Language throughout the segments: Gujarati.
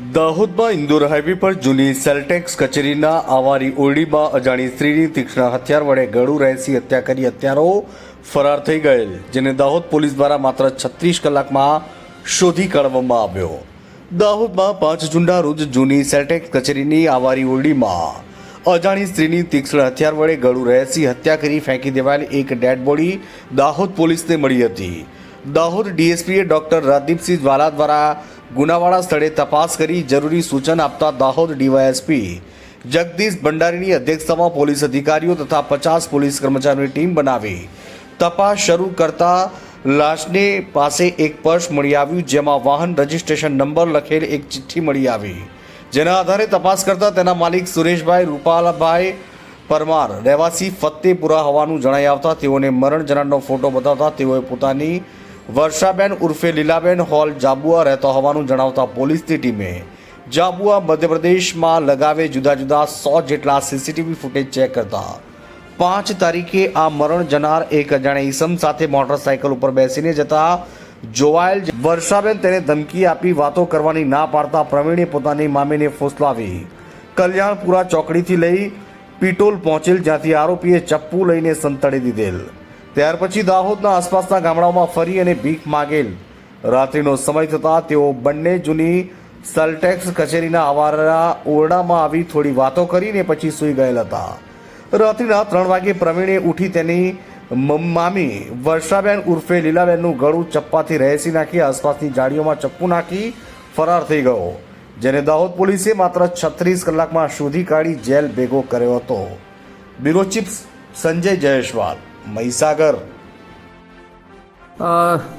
દાહોદમાં ઇન્દોર હાઈવે પર જૂની સેલટેક્સ કચેરીના આવારી ઓરડીમાં અજાણી સ્ત્રીની તીક્ષ્ણ હથિયાર વડે ગળું રહેસી હત્યા કરી હત્યારો ફરાર થઈ ગયેલ, જેને દાહોદ પોલીસ દ્વારા માત્ર છત્રીસ કલાકમાં શોધી કાઢવામાં આવ્યો. દાહોદમાં પાંચ જૂનના રોજ જૂની સેલટેક્સ કચેરીની આવારી ઓરડીમાં અજાણી સ્ત્રીની તીક્ષ્ણ હથિયાર વડે ગળું રહેસી હત્યા કરી ફેંકી દેવાયેલ એક ડેડ બોડી દાહોદ પોલીસને મળી હતી. દાહોદ ડીએસપીએ ડોક્ટર રાજદીપસિંહ વાલા દ્વારા ગુનાવાળા સ્થળે તપાસ કરી જરૂરી સૂચન આપતા દાહોદ ડીવાયએસપી જગદીશ ભંડારીની અધ્યક્ષતામાં પોલીસ અધિકારીઓ તથા પચાસ પોલીસ કર્મચારીઓની ટીમ બનાવી તપાસ શરૂ કરતા લાશને પાસે એક પર્સ મળી આવ્યું, જેમાં વાહન રજિસ્ટ્રેશન નંબર લખેલ એક ચિઠ્ઠી મળી આવી. જેના આધારે તપાસ કરતા તેના માલિક સુરેશભાઈ રૂપાલાભાઈ પરમાર રહેવાસી ફતેપુરા હોવાનું જણાઈ આવતા તેઓને મરણ જનારનો ફોટો બતાવતા તેઓએ પોતાની વર્ષાબેન ઉર્ફે લીલાબેન હોલ જાબુઆ રહેતા હોવાનું જણાવતા પોલીસની ટીમે જાબુઆ મધ્યપ્રદેશમાં લગાવે જુદા જુદા સો જેટલા સીસીટીવી ફૂટેજ ચેક કરતા. પાંચ તારીખે આ મરણ જનાર એક અજાણ્યા ઈસમ સાથે મોટરસાયકલ ઉપર બેસીને જતા જોવાયેલ વર્ષાબેન તેને ધમકી આપી વાતો કરવાની ના પાડતા પ્રવીણે પોતાની મામીને ફોસલાવી. કલ્યાણપુરા ચોકડીથી લઈ પીટોલ પહોંચેલ જ્યાંથી આરોપીએ ચપ્પુ લઈને સંતાડી દીધેલ. ત્યાર પછી દાહોદના આસપાસના ગામડાઓમાં ફરી અને ભીખ માગેલ. રાત્રિનો સમય થતાં તેઓ બંને જૂની સલટેક્સ કચેરીના આવારા ઓરડામાં આવી થોડી વાતો કરીને પછી સૂઈ ગયેલ હતા. રાત્રિના ત્રણ વાગે પ્રવીણે ઉઠી તેની મામી વર્ષાબેન ઉર્ફે લીલાબેનનું ગળું ચપ્પાથી રહેસી નાખી આસપાસની જાળીઓમાં ચપ્પુ નાખી ફરાર થઈ ગયો, જેને દાહોદ પોલીસે માત્ર છત્રીસ કલાકમાં શોધી કાઢી જેલ ભેગો કર્યો હતો. Bureau chief Sanjay Jayeshwal Mahisagar.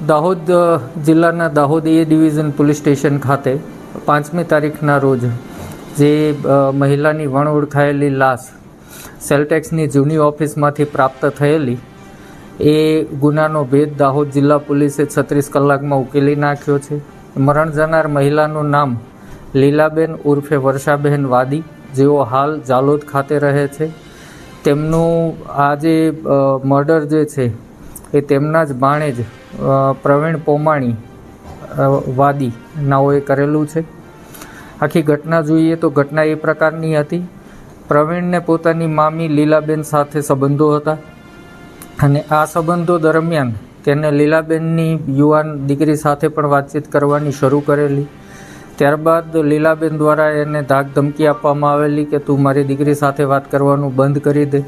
Dahod જિલ્લાના Dahod A division police station ખાતે પાંચમી તારીખના રોજ જે મહિલાની વણ ઓળખાયેલી લાશ સેલટેક્સની જૂની ઓફિસમાંથી પ્રાપ્ત થયેલી, એ ગુનાનો ભેદ દાહોદ જિલ્લા પોલીસે છત્રીસ કલાકમાં ઉકેલી નાખ્યો છે. મરણ જનાર મહિલાનું નામ લીલાબેન ઉર્ફે વર્ષાબહેન વાદી, જેઓ હાલ જાલોદ ખાતે રહે છે. તેમનું આ જે મર્ડર જે છે, એ તેમના જ ભાણેજ પ્રવીણ પોમાણી વાદી નાઓએ કરેલું છે. આખી ઘટના જોઈએ તો ઘટના એ પ્રકારની હતી. પ્રવીણને પોતાની મામી લીલાબેન સાથે સંબંધો હતા અને આ સંબંધો દરમિયાન તેને લીલાબેનની યુવાન દીકરી સાથે પણ વાતચીત કરવાની શરૂ કરેલી. ત્યારબાદ લીલાબેન દ્વારા એને ધાક ધમકી આપવામાં આવેલી કે તું મારી દીકરી સાથે વાત કરવાનું બંધ કરી દે.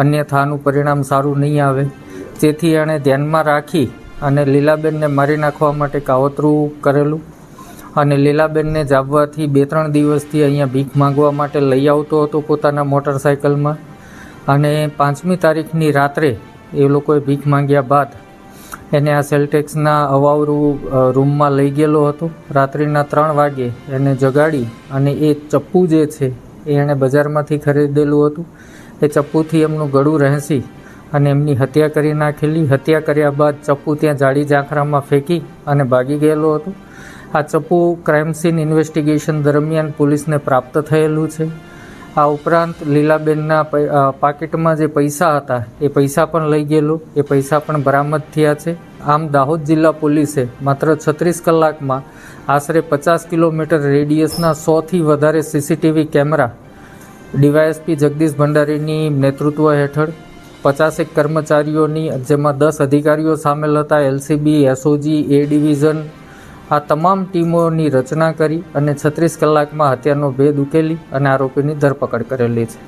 અન્યથા આનું પરિણામ સારું નહીં આવે. જેથી એણે ધ્યાનમાં રાખી અને લીલાબેનને મારી નાખવા માટે કાવતરું કરેલું અને લીલાબેનને જાબવાથી બે ત્રણ દિવસથી અહીંયા ભીખ માંગવા માટે લઈ આવતો હતો પોતાના મોટરસાયકલમાં. અને પાંચમી તારીખની રાત્રે એ લોકોએ ભીખ માંગ્યા બાદ એને આ સેલટેક્સના અવાવરું રૂમમાં લઈ ગયેલો હતો. રાત્રિના ત્રણ વાગે એને જગાડી અને એ ચપ્પુ જે છે એ એણે બજારમાંથી ખરીદેલું હતું. એ ચપ્પુથી એમનું ગળું રહેસી અને એમની હત્યા કરી નાખેલી. હત્યા કર્યા બાદ ચપ્પુ ત્યાં જાડી ઝાંખરામાં ફેંકી અને ભાગી ગયેલો હતો. આ ચપ્પુ ક્રાઇમ સીન ઇન્વેસ્ટિગેશન દરમિયાન પોલીસને પ્રાપ્ત થયેલું છે. આ ઉપરાંત લીલાબેનના પાકીટમાં જે પૈસા હતા, એ પૈસા પણ લઈ ગયેલો. એ પૈસા પણ બરામદ થયા છે. આમ દાહોદ જિલ્લા પોલીસે માત્ર છત્રીસ કલાકમાં આશરે પચાસ કિલોમીટર રેડિયસના સોથી વધારે સીસીટીવી કેમેરા ડીવાયએસપી જગદીશ ભંડારીની નેતૃત્વ હેઠળ પચાસેક કર્મચારીઓની, જેમાં દસ અધિકારીઓ સામેલ હતા, એલસીબી, એસઓજી, એ ડિવિઝન આ તમામ ટીમોની રચના કરી અને છત્રીસ કલાકમાં હત્યાનો ભેદ ઉકેલી અને આરોપીની ધરપકડ કરેલી છે.